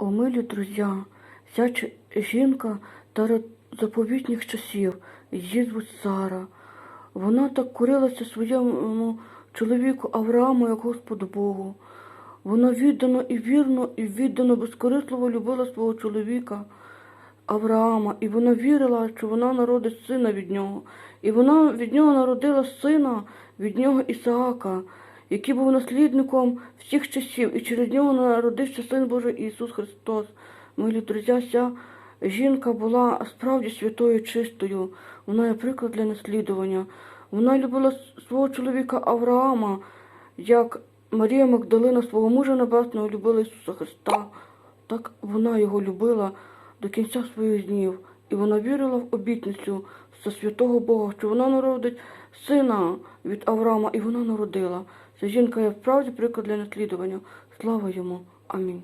О, милі друзі, ця жінка заповітніх часів, її звуть Сара. Вона так корилася своєму чоловіку Аврааму, як Господу Богу. Вона віддано і вірно, і віддано безкорисливо любила свого чоловіка Авраама, і вона вірила, що вона народить сина від нього. І вона від нього народила сина, від нього Ісаака, який був наслідником всіх часів, і через нього народився Син Божий Ісус Христос. Милі друзі, ця жінка була справді святою чистою. Вона є приклад для наслідування. Вона любила свого чоловіка Авраама, як Марія Магдалина свого мужа небесного любила Ісуса Христа. Так вона його любила до кінця своїх днів, і вона вірила в обітницю святого Бога, що вона народить сина від Авраама, і вона народила. Жінка є вправді приклад для наслідування. Слава йому. Амінь.